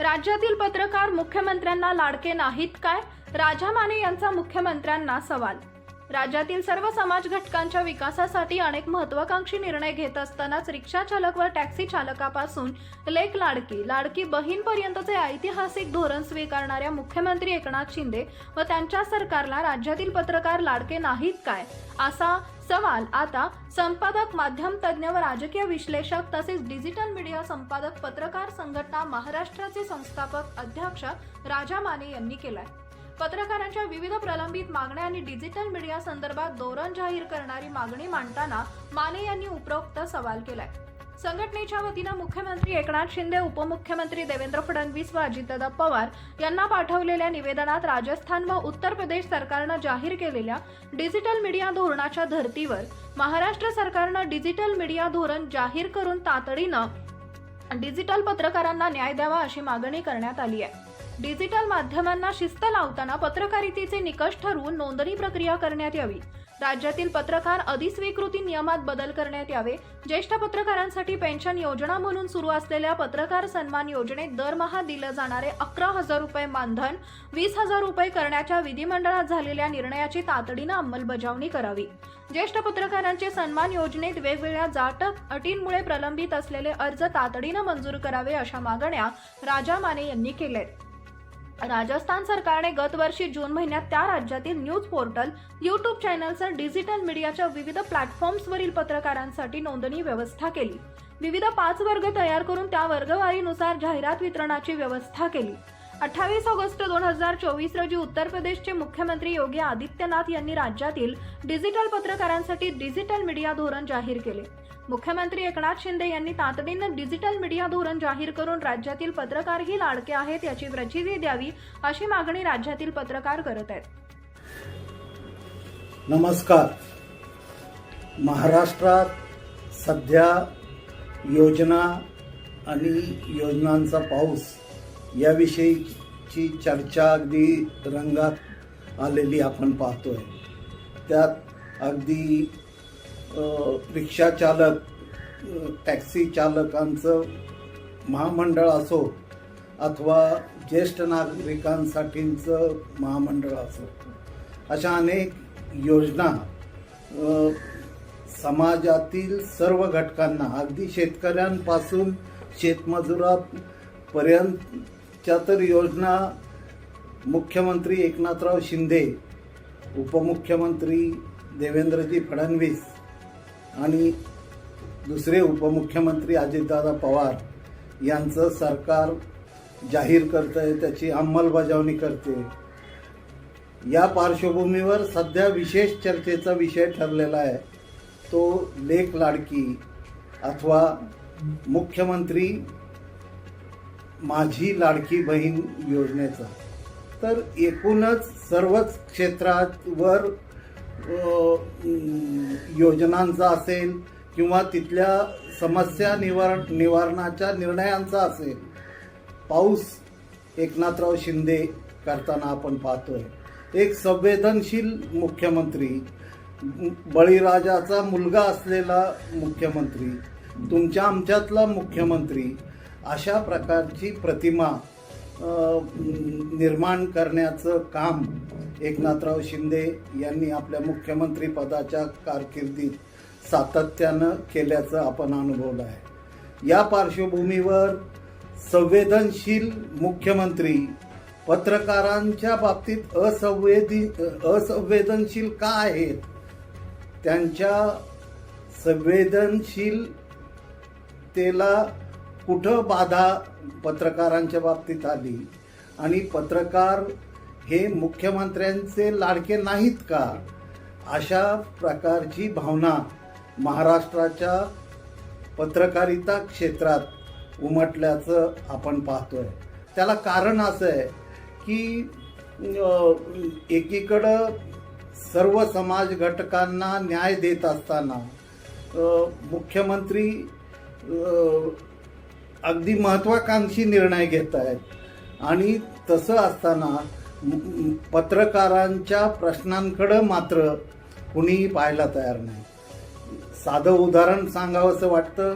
राज्यातील पत्रकार मुख्यमंत्र्यांना लाडके नाहीत काय? राजा माने यांचा मुख्यमंत्र्यांना सवाल राज्यातील सर्व समाज घटकांच्या विकासासाठी अनेक महत्वाकांक्षी निर्णय घेत असतानाच रिक्षा चालक व टॅक्सी चालकापासून लेक लाडकी लाडकी बहीणपर्यंतचे ऐतिहासिक धोरण स्वीकारणाऱ्या मुख्यमंत्री एकनाथ शिंदे व त्यांच्या सरकारला राज्यातील पत्रकार लाडके नाहीत काय? असा सवाल आता संपादक माध्यम तज्ज्ञ व राजकीय विश्लेषक तसेच डिजिटल मीडिया संपादक पत्रकार संघटना महाराष्ट्राचे संस्थापक अध्यक्ष राजा माने यांनी केलाय. पत्रकारांच्या विविध प्रलंबित मागण्या आणि डिजिटल मीडिया संदर्भात धोरण जाहीर करणारी मागणी मांडताना माने यांनी उपरोक्त सवाल केलाय. संघटनेच्या वतीनं मुख्यमंत्री एकनाथ शिंदे उपमुख्यमंत्री देवेंद्र फडणवीस व अजितदादा पवार यांना पाठवलेल्या निवेदनात राजस्थान व उत्तर प्रदेश सरकारनं जाहीर केलेल्या डिजिटल मीडिया धोरणाच्या धर्तीवर महाराष्ट्र सरकारनं डिजिटल मीडिया धोरण जाहीर करून तातडीनं डिजिटल पत्रकारांना न्याय द्यावा अशी मागणी करण्यात आली आहे. डिजिटल माध्यमांना शिस्त लावताना पत्रकारितेचे निकष ठरवून नोंदणी प्रक्रिया करण्यात यावी. राज्यातील पत्रकार अधिस्वीकृती नियमात बदल करण्यात यावे. ज्येष्ठ पत्रकारांसाठी पेन्शन योजना म्हणून सुरू असलेल्या पत्रकार सन्मान योजनेत दरमहा दिलं जाणारे अकरा हजार रुपये मानधन वीस हजार रुपये करण्याच्या विधिमंडळात झालेल्या निर्णयाची तातडीनं अंमलबजावणी करावी. ज्येष्ठ पत्रकारांचे सन्मान योजनेत वेगवेगळ्या जाटक अटींमुळे प्रलंबित असलेले अर्ज तातडीनं मंजूर करावे अशा मागण्या राजा माने यांनी केल्यात. राजस्थान सरकारने गत वर्षी जून महिन्यात त्या राज्यातील news portal YouTube channels digital मीडियाच्या विविध प्लॅटफॉर्म्सवरील पत्रकारांसाठी नोंदणी व्यवस्था केली. विविध पाच वर्ग तयार करून त्या वर्गवारीनुसार जाहिरात वितरणाची व्यवस्था केली. अठ्ठावीस ऑगस्ट दोन हजार चोवीस रोजी उत्तर प्रदेशचे मुख्यमंत्री योगी आदित्यनाथ यांनी राज्यातील डिजिटल पत्रकारांसाठी डिजिटल मीडिया धोरण जाहीर केले. मुख्यमंत्री एकनाथ शिंदे यांनी तातडीनं डिजिटल मीडिया धोरण जाहीर करून राज्यातील पत्रकारही लाडके आहेत याची प्रचिती द्यावी अशी मागणी राज्यातील पत्रकार करत आहेत. नमस्कार. महाराष्ट्रात सध्या योजना आणि योजनांचा पाऊस याविषयीची चर्चा अगदी रंगात आलेली आपण पाहतोय. त्यात अगदी रिक्षा चालक टॅक्सी चालकांचं महामंडळ असो अथवा ज्येष्ठ नागरिकांसाठीचं महामंडळ असो अशा अनेक योजना समाजातील सर्व घटकांना अगदी शेतकऱ्यांपासून शेतमजुरापर्यंतच्या तर योजना मुख्यमंत्री एकनाथराव शिंदे उपमुख्यमंत्री देवेंद्रजी फडणवीस आणि दुसरे उपमुख्यमंत्री अजितदादा पवार यांचं सरकार जाहीर करत आहे त्याची अंमलबजावणी करते या पार्श्वभूमीवर सध्या विशेष चर्चेचा विषय ठरलेला आहे. तो लेख लाडकी अथवा मुख्यमंत्री माझी लाडकी बहीण योजनेचा. तर एकूणच सर्वच क्षेत्रावर योजनांचा असेल किंवा तिथल्या समस्या निवार निवारणाच्या निर्णयांचा असेल पाऊस एकनाथराव शिंदे करताना आपण पाहतोय. एक संवेदनशील मुख्यमंत्री बळीराजाचा मुलगा असलेला मुख्यमंत्री तुमच्या आमच्यातला मुख्यमंत्री अशा प्रकारची प्रतिमा निर्माण करण्याचं काम एकनाथराव शिंदे यांनी आपल्या मुख्यमंत्री पदाच्या कारकिर्दीत सातत्यानं केल्याचं आपण अनुभवलं आहे. या पार्श्वभूमीवर संवेदनशील मुख्यमंत्री पत्रकारांच्या बाबतीत असंवेदी असंवेदनशील का आहेत? त्यांच्या संवेदनशीलतेला कुठं बाधा पत्रकारांच्या बाबतीत आली? आणि पत्रकार हे मुख्यमंत्र्यांचे लाडके नाहीत का? अशा प्रकारची भावना महाराष्ट्राच्या पत्रकारिता क्षेत्रात उमटल्याचं आपण पाहतोय. त्याला कारण असं आहे की एकीकडं सर्व समाज घटकांना न्याय देत असताना मुख्यमंत्री अगदी महत्त्वाकांक्षी निर्णय घेत आहेत आणि तसं असताना पत्रकारांच्या प्रश्नांकडं मात्र कुणीही पाहायला तयार नाही. साधं उदाहरण सांगावंसं वाटतं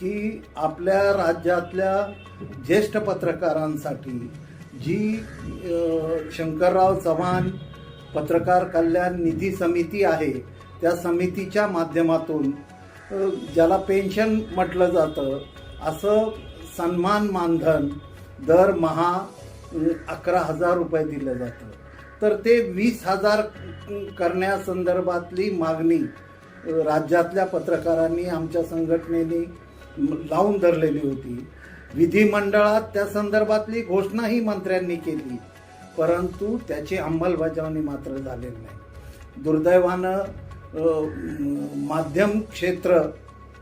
की आपल्या राज्यातल्या ज्येष्ठ पत्रकारांसाठी जी शंकरराव चव्हाण पत्रकार कल्याण निधी समिती आहे त्या समितीच्या माध्यमातून ज्याला पेन्शन म्हटलं जातं असं सन्मान मानधन दरमहा अकरा हजार रुपये दिलं जातं. तर ते वीस हजार करण्यासंदर्भातली मागणी राज्यातल्या पत्रकारांनी आमच्या संघटनेने लावून धरलेली होती. विधिमंडळात त्या संदर्भातली घोषणाही मंत्र्यांनी केली परंतु त्याची अंमलबजावणी मात्र झालेली नाही. दुर्दैवानं माध्यम क्षेत्र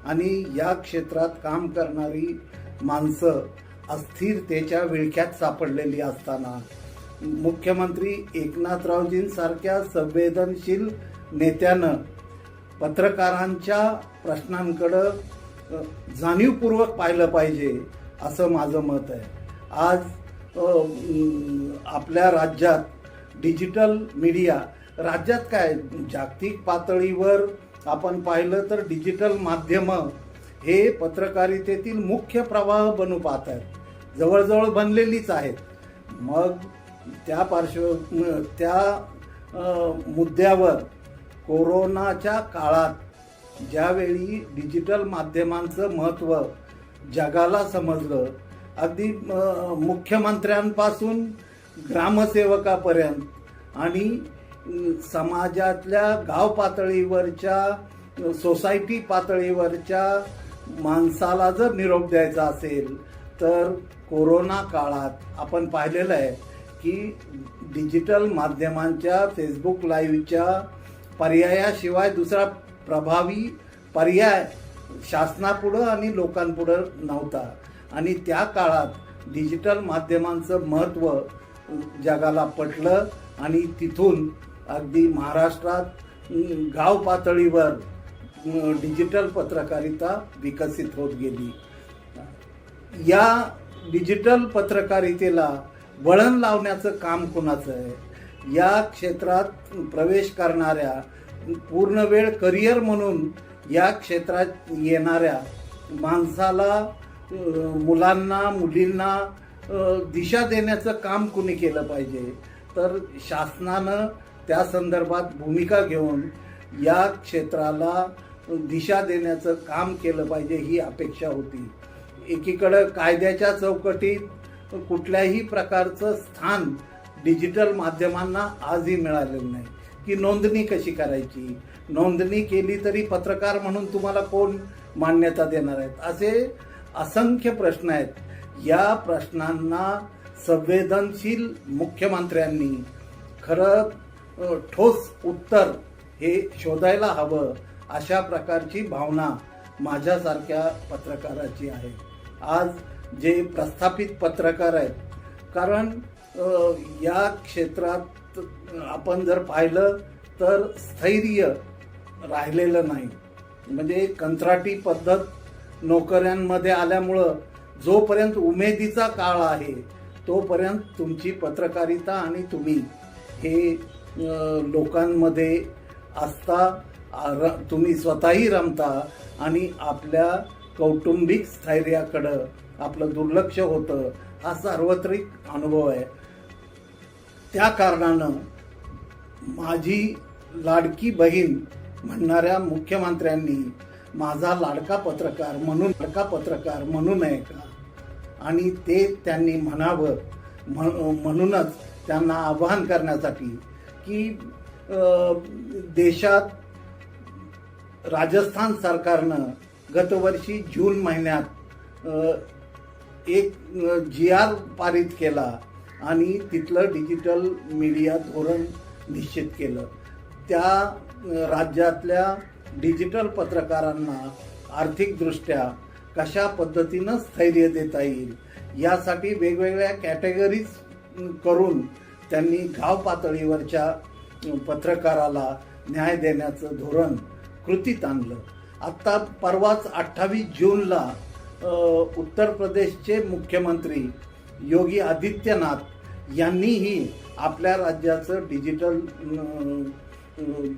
आणि या क्षेत्रात काम करणारी माणसं अस्थिरतेच्या विळख्यात सापडलेली असताना मुख्यमंत्री एकनाथरावजींसारख्या संवेदनशील नेत्यानं पत्रकारांच्या प्रश्नांकडं जाणीवपूर्वक पाहिलं पाहिजे असं माझं मत आहे. आज आपल्या राज्यात डिजिटल मीडिया राज्यात काय जागतिक पातळीवर आपण पाहिलं तर डिजिटल माध्यमं हे पत्रकारितेतील मुख्य प्रवाह बनू पाहत आहेत. जवळजवळ बनलेलीच आहेत. मग त्या पार्श्व त्या मुद्द्यावर कोरोनाच्या काळात ज्यावेळी डिजिटल माध्यमांचं महत्त्व जगाला समजलं अगदी मुख्यमंत्र्यांपासून ग्रामसेवकापर्यंत आणि समाजातल्या गाव पातळीवरच्या सोसायटी पातळीवरच्या माणसाला जर निरोप द्यायचा असेल तर कोरोना काळात आपण पाहिलेलं आहे की डिजिटल माध्यमांच्या फेसबुक लाईव्हच्या पर्यायाशिवाय दुसरा प्रभावी पर्याय शासनापुढं आणि लोकांपुढं नव्हता. आणि त्या काळात डिजिटल माध्यमांचं महत्त्व जगाला पटलं आणि तिथून अगदी महाराष्ट्रात गाव पातळीवर डिजिटल पत्रकारिता विकसित होत गेली. या डिजिटल पत्रकारितेला वळण लावण्याचं काम कुणाचं आहे? या क्षेत्रात प्रवेश करणाऱ्या पूर्ण वेळ करिअर म्हणून या क्षेत्रात येणाऱ्या माणसाला मुलांना मुलींना दिशा देण्याचं काम कुणी केलं पाहिजे? तर शासनानं त्या संदर्भात भूमिका घेऊन या क्षेत्राला दिशा देण्याचं काम केलं पाहिजे ही अपेक्षा होती. एकीकडं कायद्याच्या चौकटीत कुठल्याही प्रकारचं स्थान डिजिटल माध्यमांना आजही मिळालेलं नाही. की नोंदणी कशी करायची? नोंदणी केली तरी पत्रकार म्हणून तुम्हाला कोण मान्यता देणार आहेत? असे असंख्य प्रश्न आहेत. या प्रश्नांना संवेदनशील मुख्यमंत्र्यांनी खरं ठोस उत्तर हे शोधायला हवं अशा प्रकारची भावना माझ्यासारख्या पत्रकाराची आहे. आज जे प्रस्थापित पत्रकार आहेत कारण या क्षेत्रात आपण जर पाहिलं तर स्थैर्य राहिलेलं नाही. म्हणजे कंत्राटी पद्धत नोकऱ्यांमध्ये आल्यामुळं जोपर्यंत उमेदीचा काळ आहे तोपर्यंत तुमची पत्रकारिता आणि तुम्ही हे लोकांमध्ये असता र- तुम्ही स्वतःही रमता आणि आपल्या कौटुंबिक स्थैर्याकडं आपलं दुर्लक्ष होतं हा सार्वत्रिक अनुभव आहे. त्या कारणानं माझी लाडकी बहीण म्हणणाऱ्या मुख्यमंत्र्यांनी माझा लाडका पत्रकार म्हणून लाडका पत्रकार म्हणू नये का? आणि ते त्यांनी म्हणावं म्हणूनच त्यांना आवाहन करण्यासाठी की देशात राजस्थान सरकारनं गतवर्षी जून महिन्यात एक जी आर पारित केला आणि तिथलं डिजिटल मीडिया धोरण निश्चित केलं. त्या राज्यातल्या डिजिटल पत्रकारांना आर्थिकदृष्ट्या कशा पद्धतीनं स्थैर्य देता येईल यासाठी वेगवेगळ्या कॅटेगरीज करून त्यांनी गाव पातळीवरच्या पत्रकाराला न्याय देण्याचं धोरण कृतीत आणलं. आत्ता परवाच अठ्ठावीस जूनला उत्तर प्रदेशचे मुख्यमंत्री योगी आदित्यनाथ यांनीही आपल्या राज्याचं डिजिटल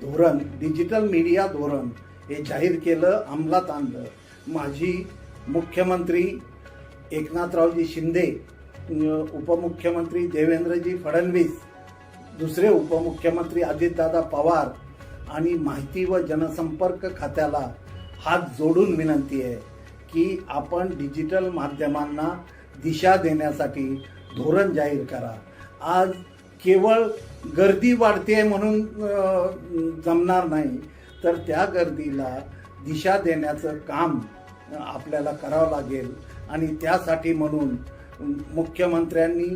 धोरण डिजिटल मीडिया धोरण हे जाहीर केलं अंमलात आणलं. माझी मुख्यमंत्री एकनाथरावजी शिंदे उपमुख्यमंत्री देवेंद्रजी फडणवीस दुसरे उपमुख्यमंत्री अजितदादा पवार आणि माहिती व जनसंपर्क खात्याला हात जोडून विनंती आहे की आपण डिजिटल माध्यमांना दिशा देण्यासाठी धोरण जाहीर करा. आज केवळ गर्दी वाढते म्हणून जमणार नाही तर त्या गर्दीला दिशा देण्याचं काम आपल्याला करावं लागेल. आणि त्यासाठी म्हणून मुख्यमंत्र्यांनी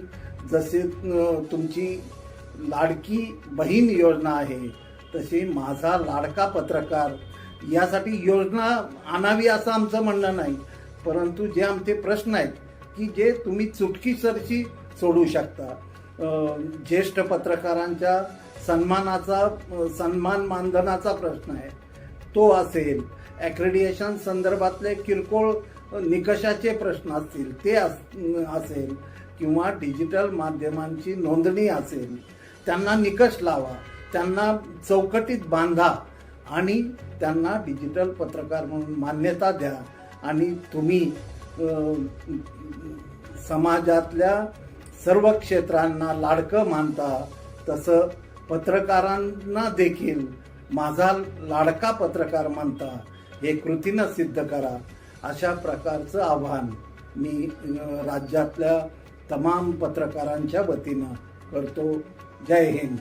जसे तुमची लाडकी बहीण योजना आहे तशी माझा लाडका पत्रकार यासाठी योजना आणावी असं आमचं म्हणणं नाही. परंतु जे आमचे प्रश्न आहेत की जे तुम्ही चुटकीसरशी सोडू शकता. ज्येष्ठ पत्रकारांच्या सन्मानाचा सन्मान मानधनाचा प्रश्न आहे. तो असेल. ॲक्रेडिएशन संदर्भातले किरकोळ निकषाचे प्रश्न असतील ते अस- असेल. किंवा डिजिटल माध्यमांची नोंदणी असेल. त्यांना निकष लावा. त्यांना चौकटीत बांधा. आणि त्यांना डिजिटल पत्रकार म्हणून मान्यता द्या. आणि तुम्ही समाजातल्या सर्व क्षेत्रांना लाडकं मानता. तसं पत्रकारांना देखील माझा लाडका पत्रकार मानता. हे कृतीनं सिद्ध करा. अशा प्रकारचं आव्हान मी राज्यातल्या तमाम पत्रकारांच्या वतीनं करतो. जय हिंद.